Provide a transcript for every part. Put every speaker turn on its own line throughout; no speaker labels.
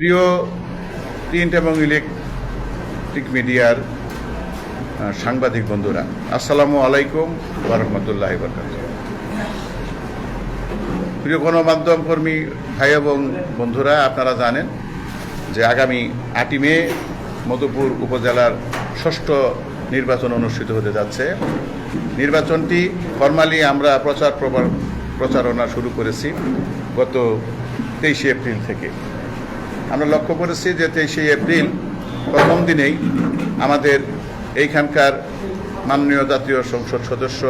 প্রিয় প্রিন্ট এবং ইলেকট্রিক মিডিয়ার সাংবাদিক বন্ধুরা, আসসালামু আলাইকুম ওরহমতুল্লাহ বরকাত প্রিয় গণমাধ্যম কর্মী ভাই এবং বন্ধুরা, আপনারা জানেন যে আগামী আটই মে মধুপুর উপজেলার ষষ্ঠ নির্বাচন অনুষ্ঠিত হতে যাচ্ছে। নির্বাচনটি ফরমালি আমরা প্রচার প্রচারণা শুরু করেছি গত তেইশে এপ্রিল থেকে। আমরা লক্ষ্য করেছি যে তেইশে এপ্রিল প্রথম দিনেই আমাদের এইখানকার মাননীয় জাতীয় সংসদ সদস্য,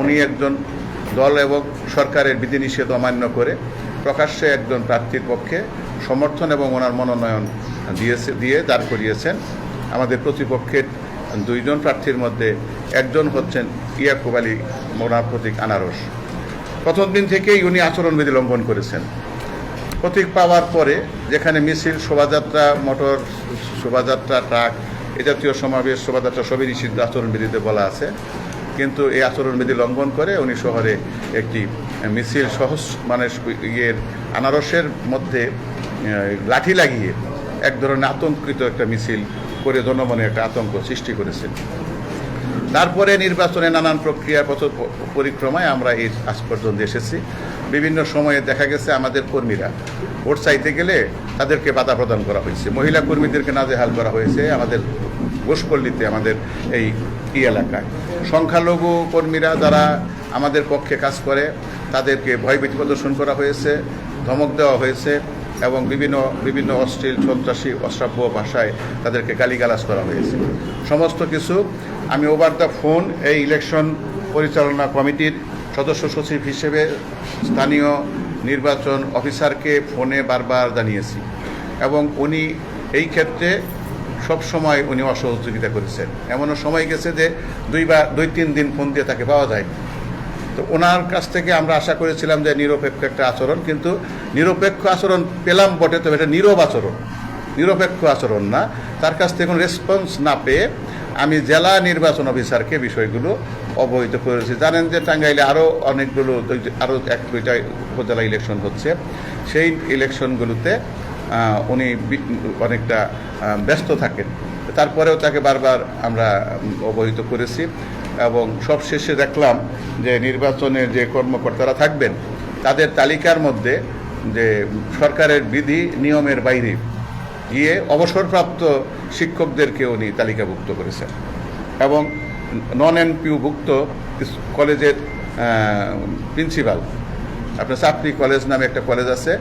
উনি একজন দল এবং সরকারের বিধিনিষেধ অমান্য করে প্রকাশ্যে একজন প্রার্থীর পক্ষে সমর্থন এবং ওনার মনোনয়ন দিয়েছে, দিয়ে দাঁড় করিয়েছেন। আমাদের প্রতিপক্ষের দুইজন প্রার্থীর মধ্যে একজন হচ্ছেন ইয়াকুব আলী ওনার প্রতীক আনারস। প্রথম দিন থেকেই উনি আচরণবিধি লঙ্ঘন করেছেন। প্রতীক পাওয়ার পরে যেখানে মিছিল, শোভাযাত্রা, মোটর, শোভাযাত্রা, ট্রাক এ জাতীয় সমাবেশ, শোভাযাত্রা সবই নিষিদ্ধ আচরণবিধিতে বলা আছে। কিন্তু এই আচরণবিধি লঙ্ঘন করে উনি শহরে একটি মিছিল সহজ মানে ইয়ের আনারসের মধ্যে লাঠি লাগিয়ে এক ধরনের আতঙ্কিত একটা মিছিল করে জনমনে একটা আতঙ্ক সৃষ্টি করেছেন। তারপরে নির্বাচনে নানান প্রক্রিয়া পরিক্রমায় আমরা এই আজ পর্যন্ত এসেছি। বিভিন্ন সময়ে দেখা গেছে আমাদের কর্মীরা ভোট চাইতে গেলে তাদেরকে বাধা প্রদান করা হয়েছে। মহিলা কর্মীদেরকে নাজেহাল করা হয়েছে আমাদের ঘোষপল্লীতে, আমাদের এই ই এলাকায়। সংখ্যালঘু কর্মীরা যারা আমাদের পক্ষে কাজ করে, তাদেরকে ভয়ভীতি প্রদর্শন করা হয়েছে, ধমক দেওয়া হয়েছে এবং বিভিন্ন বিভিন্ন অশ্লীল, সন্ত্রাসী, অশ্রাব্য ভাষায় তাদেরকে গালিগালাজ করা হয়েছে। সমস্ত কিছু আমি ওভার দ্য ফোন এই ইলেকশন পরিচালনা কমিটির সদস্য সচিব হিসেবে স্থানীয় নির্বাচন অফিসারকে ফোনে বারবার জানিয়েছি এবং উনি এই ক্ষেত্রে সব সময় উনি অসহযোগিতা করেছেন। এমনও সময় গেছে যে দুইবার, দুই, তিন দিন ফোন দিয়ে তাকে পাওয়া যায় তো ওনার কাছ থেকে আমরা আশা করেছিলাম যে নিরপেক্ষ একটা আচরণ, কিন্তু নিরপেক্ষ আচরণ পেলাম বটে, তবে এটা নীরব আচরণ। নিরপেক্ষ আচরণ না। তার কাছ থেকে কোনো রেসপন্স না পেয়ে আমি জেলা নির্বাচন অফিসারকে বিষয়গুলো অবহিত করেছি। জানেন যে টাঙ্গাইলে আরও অনেকগুলো আরও এক দুইটা উপজেলা ইলেকশন হচ্ছে। সেই ইলেকশনগুলোতে উনি অনেকটা ব্যস্ত থাকেন। তারপরেও তাকে বারবার আমরা অবহিত করেছি এবং সবশেষে দেখলাম যে নির্বাচনের যে কর্মকর্তারা থাকবেন, তাদের তালিকার মধ্যে যে সরকারের বিধি নিয়মের বাইরে গিয়ে অবসরপ্রাপ্ত শিক্ষকদেরকে উনি তালিকাভুক্ত করেছেন। এবং নন এনপিউভুক্ত কলেজের প্রিন্সিপাল আপনার চাপড়ি কলেজ নামে একটা কলেজ আছে,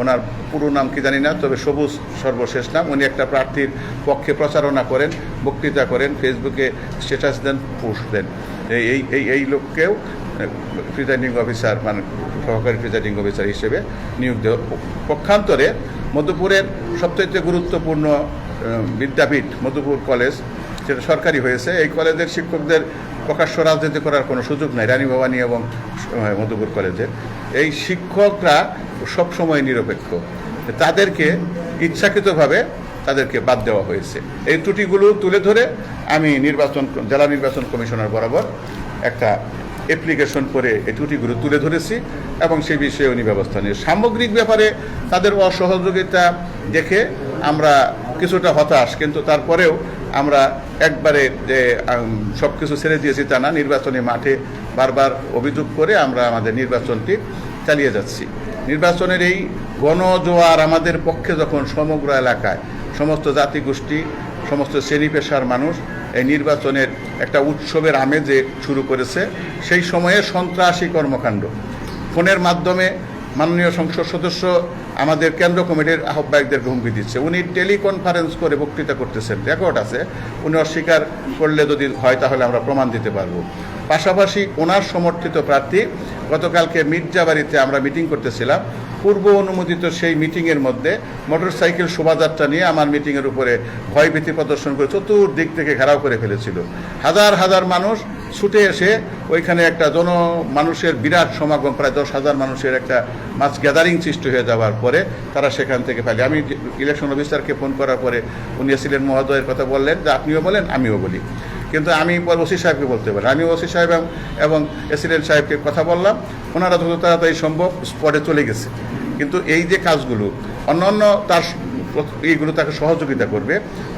ওনার পুরো নাম কি জানি না, তবে সবুজ সর্বশেষ নাম, উনি একটা প্রার্থীর পক্ষে প্রচারণা করেন, বক্তৃতা করেন, ফেসবুকে স্ট্যাটাস দেন পোস্ট দেন। এই এই এই লোককেও প্রিজাইডিং অফিসার মানে সহকারী প্রিজাইডিং অফিসার হিসেবে নিয়োগ দেওয়া পক্ষান্তরে মধ্যপুরের সবচেয়ে গুরুত্বপূর্ণ বিদ্যাপীঠ মধুপুর কলেজ, যেটা সরকারি হয়েছে। এই কলেজের শিক্ষকদের প্রকাশ্য রাজনীতি করার কোনো সুযোগ নাই, রানী ভবানী এবং মধুপুর কলেজের। এই শিক্ষকরা সবসময় নিরপেক্ষ। তাদেরকে ইচ্ছাকৃতভাবে তাদেরকে বাদ দেওয়া হয়েছে। এই ত্রুটিগুলো তুলে ধরে আমি নির্বাচন, জেলা নির্বাচন কমিশনার বরাবর একটা অ্যাপ্লিকেশন করে এই ত্রুটিগুলো তুলে ধরেছি এবং সেই বিষয়ে উনি ব্যবস্থা নিয়ে সামগ্রিক ব্যাপারে তাদের অসহযোগিতা দেখে আমরা কিছুটা হতাশ, কিন্তু তারপরেও আমরা একবারে যে সব কিছু ছেড়ে দিয়েছি তা না, নির্বাচনী মাঠে বারবার অভিযোগ করে আমরা আমাদের নির্বাচনটি চালিয়ে যাচ্ছি। নির্বাচনের এই গণজোয়ার আমাদের পক্ষে যখন সমগ্র এলাকায়, সমস্ত জাতিগোষ্ঠী, সমস্ত শ্রেণি পেশার মানুষ এই নির্বাচনের একটা উৎসবের আমেজে শুরু করেছে, সেই সময়ে সন্ত্রাসী কর্মকাণ্ড। ফোনের মাধ্যমে মাননীয় সংসদ সদস্য আমাদের কেন্দ্র কমিটির আহ্বায়কদের হুমকি দিচ্ছে। উনি টেলিকনফারেন্স করে বক্তৃতা করতেছেন। রেকর্ড আছে। উনি অস্বীকার করলে যদি হয় তাহলে আমরা প্রমাণ দিতে পারব। পাশাপাশি ওনার সমর্থিত প্রার্থী গতকালকে মির্জাবাড়িতে আমরা মিটিং করতেছিলাম। পূর্ব অনুমোদিত সেই মিটিংয়ের মধ্যে মোটরসাইকেল শোভাযাত্রা নিয়ে আমার মিটিংয়ের উপরে ভয়ভীতি প্রদর্শন করে চতুর্দিক থেকে ঘেরাও করে ফেলেছিল। হাজার হাজার মানুষ ছুটে এসে ওইখানে একটা জন মানুষের বিরাট সমাগম, প্রায় দশ হাজার মানুষের একটা মাছ গ্যাদারিং সৃষ্টি হয়ে যাওয়ার পরে তারা সেখান থেকে পালি আমি ইলেকশন অফিসারকে ফোন করার পরে উনি এসিলেন মহোদয়ের কথা বললেন যে আপনিও বলেন, আমিও বলি। কিন্তু আমি ওসি সাহেবকে বলতে পারি। আমি ওসি সাহেব এবং- এসিডেন্ট সাহেবকে কথা বললাম। ওনারা যত তাড়াতাড়ি সম্ভব স্পটে চলে গেছে। কিন্তু এই যে কাজগুলো, অন্যান্য তার এইগুলো তাকে সহযোগিতা করবে,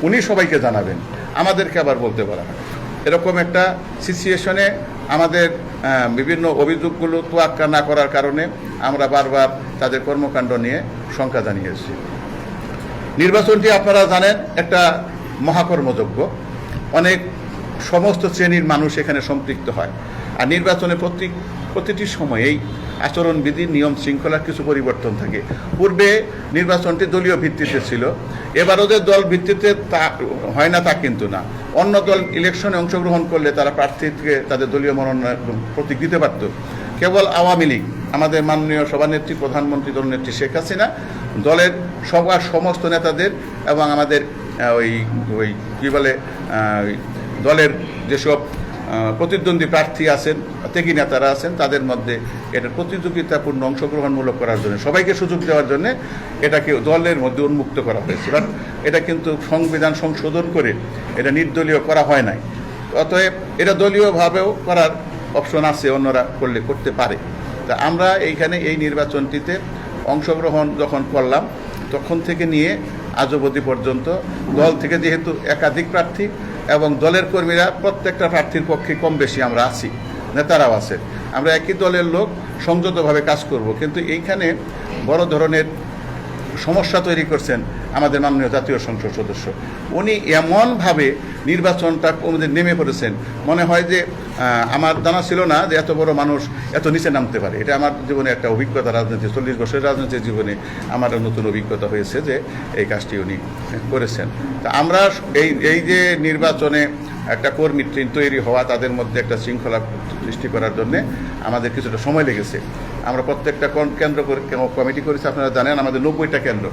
উনি সবাইকে জানাবেন। আমাদেরকে আবার বলতে পারা হয়। এরকম একটা সিচুয়েশনে আমাদের বিভিন্ন অভিযোগগুলো তোয়াক্কা না করার কারণে আমরা বারবার তাদের কর্মকাণ্ড নিয়ে শঙ্কা জানিয়েছি। নির্বাচনটি আপনারা জানেন, একটা মহাকর্মযজ্ঞ। অনেক সমস্ত শ্রেণির মানুষ এখানে সম্পৃক্ত হয়। আর নির্বাচনে প্রতি, প্রতিটি সময়েই আচরণবিধি, নিয়ম শৃঙ্খলার কিছু পরিবর্তন থাকে। পূর্বে নির্বাচনটি দলীয় ভিত্তিতে ছিল। এবার ওদের দল ভিত্তিতে তা হয় না, তা কিন্তু না। অন্য দল ইলেকশনে অংশগ্রহণ করলে তারা প্রার্থীকে তাদের দলীয় মনোনয়ন প্রতীক দিতে পারত। কেবল আওয়ামী লীগ, আমাদের মাননীয় সভানেত্রী, প্রধানমন্ত্রী দলনেত্রী শেখ হাসিনা, দলের সবার সমস্ত নেতাদের এবং আমাদের ওই ওই, কী বলে দলের যেসব প্রতিদ্বন্দ্বী প্রার্থী আছেন, ত্যাগী নেতারা আছেন, তাদের মধ্যে এটা প্রতিযোগিতাপূর্ণ অংশগ্রহণমূলক করার জন্য, সবাইকে সুযোগ দেওয়ার জন্য এটাকে দলের মধ্যে উন্মুক্ত করা হয়েছে। বাট এটা কিন্তু সংবিধান সংশোধন করে এটা নির্দলীয় করা হয় নাই। অতএব এটা দলীয়ভাবেও করার অপশন আছে, অন্যরা করলে করতে পারে। তা আমরা এইখানে এই নির্বাচনটিতে অংশগ্রহণ যখন করলাম, তখন থেকে নিয়ে আজ অবধি পর্যন্ত দল থেকে যেহেতু একাধিক প্রার্থী এবং দলের কর্মীরা প্রত্যেকটা প্রার্থীর পক্ষে কম বেশি আমরা আছি, নেতারাও আছে। আমরা একই দলের লোক সংযতভাবে কাজ করব। কিন্তু এইখানে বড় ধরনের সমস্যা তৈরি করছেন আমাদের মাননীয় জাতীয় সংসদ সদস্য। উনি এমনভাবে নির্বাচনটা আমাদের নেমে পড়েছেন। মনে হয় যে আমার জানা ছিল না যে এত বড় মানুষ এত নিচে নামতে পারে। এটা আমার জীবনে একটা অভিজ্ঞতা রাজনীতি, চল্লিশ বছরের রাজনীতির জীবনে আমার নতুন অভিজ্ঞতা হয়েছে যে এই কাজটি উনি করেছেন। তা আমরা এই এই যে নির্বাচনে একটা কর্মী ট্রেন তৈরি হওয়া, তাদের মধ্যে একটা শৃঙ্খলা সৃষ্টি করার জন্য আমাদের কিছুটা সময় লেগেছে। আমরা প্রত্যেকটা কেন্দ্র কমিটি করেছি, আপনারা জানেন, আমাদের নব্বইটা কেন্দ্র।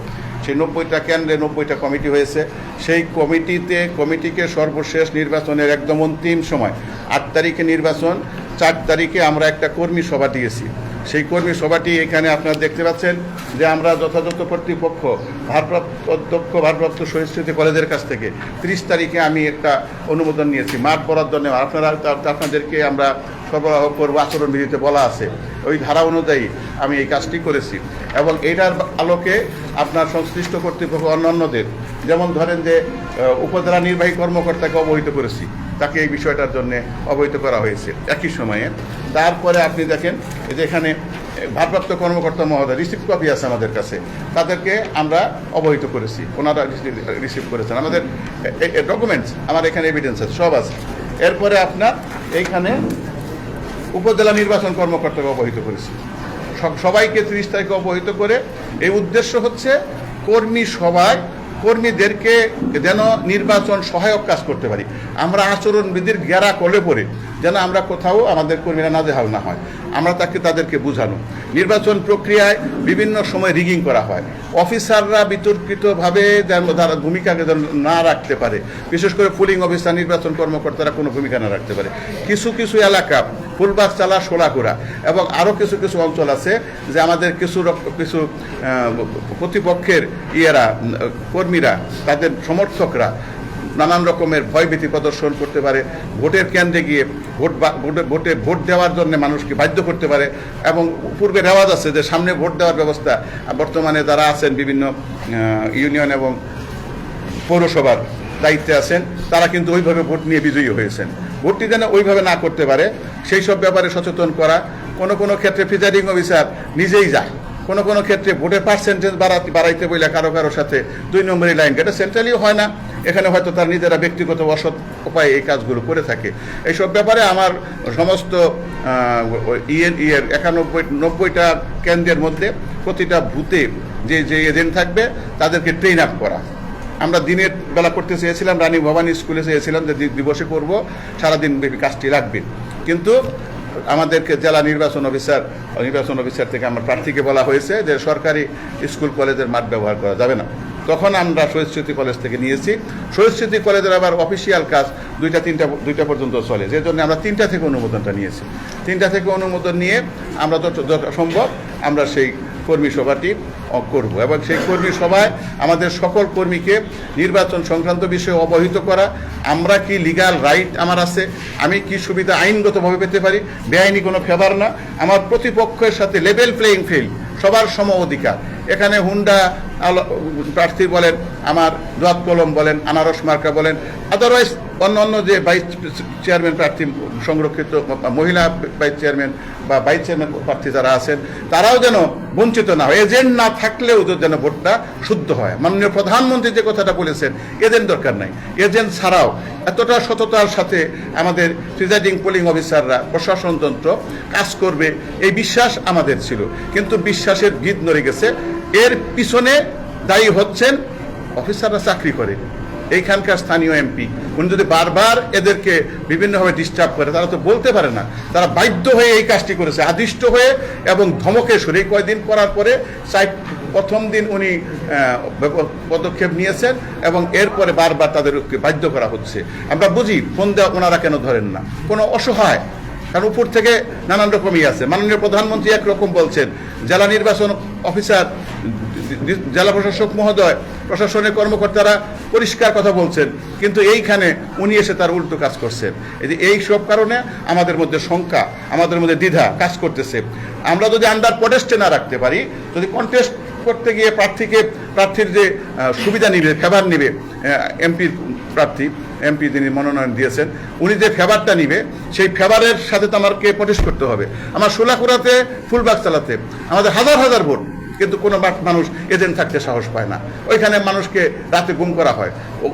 সেই নব্বইটা কেন্দ্রে নব্বইটা কমিটি হয়েছে। সেই কমিটিতে, কমিটিকে সর্বশেষ নির্বাচনের একদম অন্তিম সময়, আট তারিখে নির্বাচন, চার তারিখে আমরা একটা কর্মী সভা দিয়েছি। সেই কর্মী সভাটি এখানে আপনারা দেখতে পাচ্ছেন যে আমরা যথাযথ কর্তৃপক্ষ, ভারপ্রাপ্ত অধ্যক্ষ, ভারপ্রাপ্ত শহীদ কলেজের কাছ থেকে তিরিশ তারিখে আমি একটা অনুমোদন নিয়েছি, মাঠ বরাদ্দ নেওয়া আপনারা আপনাদেরকে আমরা সরবরাহ করব আচরণবিধিতে বলা আছে। ওই ধারা অনুযায়ী আমি এই কাজটি করেছি। এবং এটার আলোকে আপনার সংশ্লিষ্ট কর্তৃপক্ষ অন্যান্যদের, যেমন ধরেন যে উপজেলা নির্বাহী কর্মকর্তাকে অবহিত করেছি। তাকে এই বিষয়টার জন্য অবহিত করা হয়েছে। একই সময়ে তারপরে আপনি দেখেন যে এখানে ভারপ্রাপ্ত কর্মকর্তা মহোদয় রিসিভ কপি আছে আমাদের কাছে। তাদেরকে আমরা অবহিত করেছি। ওনারা রিসিভ করেছেন। আমাদের ডকুমেন্টস আমার এখানে এভিডেন্স আছে, সব আছে। এরপরে আপনার এইখানে উপজেলা নির্বাচন কর্মকর্তাকে অবহিত করেছি। সব- সবাইকে ত্রিশ তারিখে অবহিত করে। এই উদ্দেশ্য হচ্ছে কর্মী সভায় কর্মীদেরকে যেন নির্বাচন সহায়ক কাজ করতে পারি। আমরা আচরণবিধির গেরা কলে পড়ে যেন আমরা কোথাও আমাদের কর্মীরা নাজেহাল না হয়। আমরা তাকে তাদেরকে বুঝানো। নির্বাচন প্রক্রিয়ায় বিভিন্ন সময় রিগিং করা হয়। অফিসাররা বিতর্কিতভাবে যেন তারা ভূমিকাকে যেন না রাখতে পারে। বিশেষ করে পুলিং অফিসার নির্বাচন কর্মকর্তারা কোনো ভূমিকা না রাখতে পারে। কিছু কিছু এলাকা ফুলবাস চালা, সোলাকুড়া এবং আরও কিছু কিছু অঞ্চল আছে যে আমাদের কিছু কিছু প্রতিপক্ষের ইয়েরা, কর্মীরা, তাদের সমর্থকরা নানান রকমের ভয়ভীতি প্রদর্শন করতে পারে, ভোটের কেন্দ্রে গিয়ে ভোটে ভোটে, ভোট দেওয়ার জন্য মানুষকে বাধ্য করতে পারে এবং পূর্বে রেওয়াজ আছে যে সামনে ভোট দেওয়ার ব্যবস্থা বর্তমানে যারা আছেন বিভিন্ন ইউনিয়ন এবং পৌরসভার দায়িত্বে আছেন, তারা কিন্তু ওইভাবে ভোট নিয়ে বিজয়ী হয়েছেন। ভোটটি যেন ওইভাবে না করতে পারে, সেই সব ব্যাপারে সচেতন করা। কোনো কোনো ক্ষেত্রে প্রিজাইডিং অফিসার নিজেই যায়। কোনো কোনো ক্ষেত্রে ভোটের পার্সেন্টেজ বাড়াতে বাড়াইতে বইলে কারও কারোর সাথে দুই নম্বরই লাইন এটা সেন্ট্রালিও হয় না। এখানে হয়তো তার নিজেরা ব্যক্তিগত অসৎ উপায়ে এই কাজগুলো করে থাকে। এইসব ব্যাপারে আমার সমস্ত ইয়ের ইয়ের একানব্বই, নব্বইটা কেন্দ্রের মধ্যে প্রতিটা ভূতে যে যে এজেন্ট থাকবে, তাদেরকে ট্রেন আপ করা। আমরা দিনের বেলা করতে চেয়েছিলাম, রানী ভবানী স্কুলে চেয়েছিলাম যে দিবসে করব, সারাদিন ব্যাপী কাজটি রাখবেন কিন্তু আমাদেরকে জেলা নির্বাচন অফিসার নির্বাচন অফিসার থেকে আমার প্রার্থীকে বলা হয়েছে যে সরকারি স্কুল কলেজের মাঠ ব্যবহার করা যাবে না। তখন আমরা শহীদ কলেজ থেকে নিয়েছি। শহীদ কলেজের আবার অফিসিয়াল কাজ দুইটা, তিনটা, দুইটা পর্যন্ত চলে। যে জন্য আমরা তিনটা থেকে অনুমোদনটা নিয়েছি। তিনটা থেকে অনুমোদন নিয়ে আমরা যত সম্ভব আমরা সেই কর্মী সভাটি করব এবং সেই কর্মী সভায় আমাদের সকল কর্মীকে নির্বাচন সংক্রান্ত বিষয়ে অবহিত করা, আমরা কি লিগাল রাইট আমার আছে, আমি কি সুবিধা আইনগতভাবে পেতে পারি, বেআইনি কোনো ফেভার না, আমার প্রতিপক্ষের সাথে লেভেল প্লেইং ফিল্ড সবার সম অধিকার। এখানে হুন্ডা প্রার্থী বলেন, আমার দোয়াত কলম বলেন, আনারস মার্কা বলেন আদারওয়াইজ অন্য অন্য যে ভাইস চেয়ারম্যান প্রার্থী সংরক্ষিত মহিলা ভাইস চেয়ারম্যান বা ভাইস চেয়ারম্যান প্রার্থী যারা আছেন, তারাও যেন বঞ্চিত না হয়। এজেন্ট না থাকলেও যেন ভোটটা শুদ্ধ হয়। মাননীয় প্রধানমন্ত্রী যে কথাটা বলেছেন, এজেন্ট দরকার নাই। এজেন্ট ছাড়াও এতটা সততার সাথে আমাদের প্রিজাইডিং পোলিং অফিসাররা প্রশাসনতন্ত্র কাজ করবে, এই বিশ্বাস আমাদের ছিল। কিন্তু বিশ্বাসের গীত নড়ে গেছে। এর পিছনে দায়ী হচ্ছেন অফিসাররা চাকরি করে। এইখানকার স্থানীয় এমপি, উনি যদি বারবার এদেরকে বিভিন্নভাবে ডিস্টার্ব করে, তারা তো বলতে পারে না। তারা বাধ্য হয়ে এই কাজটি করেছে, আদিষ্ট হয়ে এবং ধমকে সরে কয়দিন করার পরে সাইট প্রথম দিন উনি পদক্ষেপ নিয়েছেন এবং এরপরে বারবার তাদেরকে বাধ্য করা হচ্ছে। আমরা বুঝি, ফোন দেওয়া ওনারা কেন ধরেন না? কোনো অসহায়, কারণ উপর থেকে নানান রকমই আছে। মাননীয় প্রধানমন্ত্রী একরকম বলছেন, জেলা নির্বাচন অফিসার জেলা প্রশাসক মহোদয়, প্রশাসনের কর্মকর্তারা পরিষ্কার কথা বলছেন, কিন্তু এইখানে উনি এসে তার উল্টো কাজ করছেন। এই এই সব কারণে আমাদের মধ্যে শঙ্কা, আমাদের মধ্যে দ্বিধা কাজ করতেছে। আমরা যদি আন্ডার প্রটেস্টে না রাখতে পারি, যদি কন্টেস্ট করতে গিয়ে প্রার্থীকে, প্রার্থীর যে সুবিধা নিবে ফেভার নিবে এমপির প্রার্থী এমপি যিনি মনোনয়ন দিয়েছেন, উনি যে ফেভারটা নিবে, সেই ফেভারের সাথে তো আমাকে প্রটেস্ট করতে হবে। আমার সোলাকুড়াতে ফুলবাগ চালাতে আমাদের হাজার হাজার ভোট। কিন্তু কোনো বাট- মানুষ এজেন্ট থাকতে সাহস পায় না। ওইখানে মানুষকে রাতে গুম করা হয়।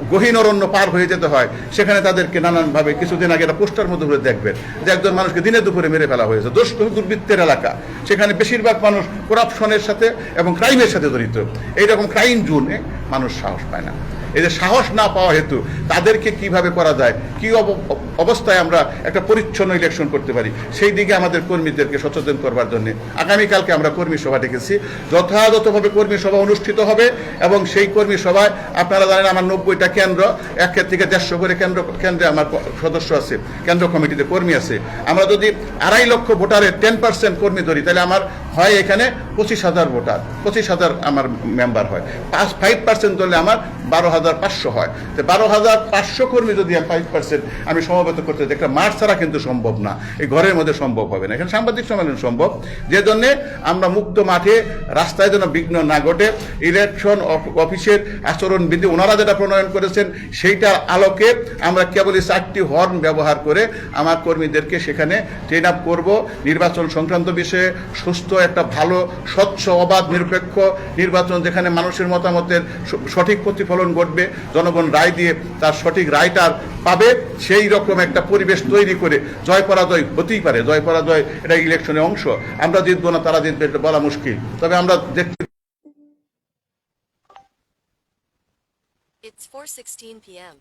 গহীন অরণ্য পার হয়ে যেতে হয়। সেখানে তাদেরকে নানানভাবে কিছুদিন আগে একটা পোস্টার মধ্যে করে দেখবেন যে একজন মানুষকে দিনে দুপুরে মেরে ফেলা হয়েছে। দোষ দুর্বৃত্তের এলাকা। সেখানে বেশিরভাগ মানুষ করাপশনের সাথে এবং ক্রাইমের সাথে জড়িত। এইরকম ক্রাইম জোনে মানুষ সাহস পায় না। যে সাহস না পাওয়া হেতু, তাদেরকে কীভাবে করা যায়? কি অব- অবস্থায় আমরা একটা পরিচ্ছন্ন ইলেকশন করতে পারি? সেই দিকে আমাদের কর্মীদেরকে সচেতন করবার জন্য। আগামীকালকে আমরা কর্মী সভা ডেকেছি। যথাযথভাবে কর্মী সভা অনুষ্ঠিত হবে এবং সেই কর্মী সভায় আপনারা জানেন আমার নব্বইটা কেন্দ্র, এক থেকে দেড়শো করে কেন্দ্র, কেন্দ্রে আমার সদস্য আছে, কেন্দ্র কমিটিতে কর্মী আছে। আমরা যদি আড়াই লক্ষ ভোটারের টেন পার্সেন্ট কর্মী ধরি, তাহলে আমার হয় এখানে পঁচিশ হাজার ভোটার, পঁচিশ হাজার আমার মেম্বার হয়। পাঁচ ফাইভ পার্সেন্ট ধরলে আমার বারো হাজার পাঁচশো হয়। তো বারো হাজার পাঁচশো কর্মী যদি ফাইভ পার্সেন্ট আমি সমবেত করতে একটা মাঠ ছাড়া কিন্তু সম্ভব না। এই ঘরের মধ্যে সম্ভব হবে না। এখানে সাংবাদিক সম্মেলন সম্ভব। যে জন্যে আমরা মুক্ত মাঠে রাস্তায় যেন বিঘ্ন না ঘটে ইলেকশন অফ- অফিসের আচরণবিধি ওনারা যেটা প্রণয়ন করেছেন, সেইটার আলোকে আমরা কেবলই চারটি হর্ন ব্যবহার করে আমার কর্মীদেরকে সেখানে ট্রেন আপ করব। নির্বাচন সংক্রান্ত বিষয়ে সুস্থ একটা ভালো, স্বচ্ছ, অবাধ, নিরপেক্ষ নির্বাচন যেখানে মানুষের মতামতের সঠিক প্রতিফলন ঘটবে, জনগণ রায় দিয়ে তার সঠিক রায়টার পাবে, সেই রকম একটা পরিবেশ তৈরি করে জয় পরাজয় হতেই পারে। জয় পরাজয় এটা ইলেকশনের অংশ। আমরা জিতবো না, তারা জিতবে, এটা বলা মুশকিল। তবে আমরা দেখতে
It's 4:16 p.m.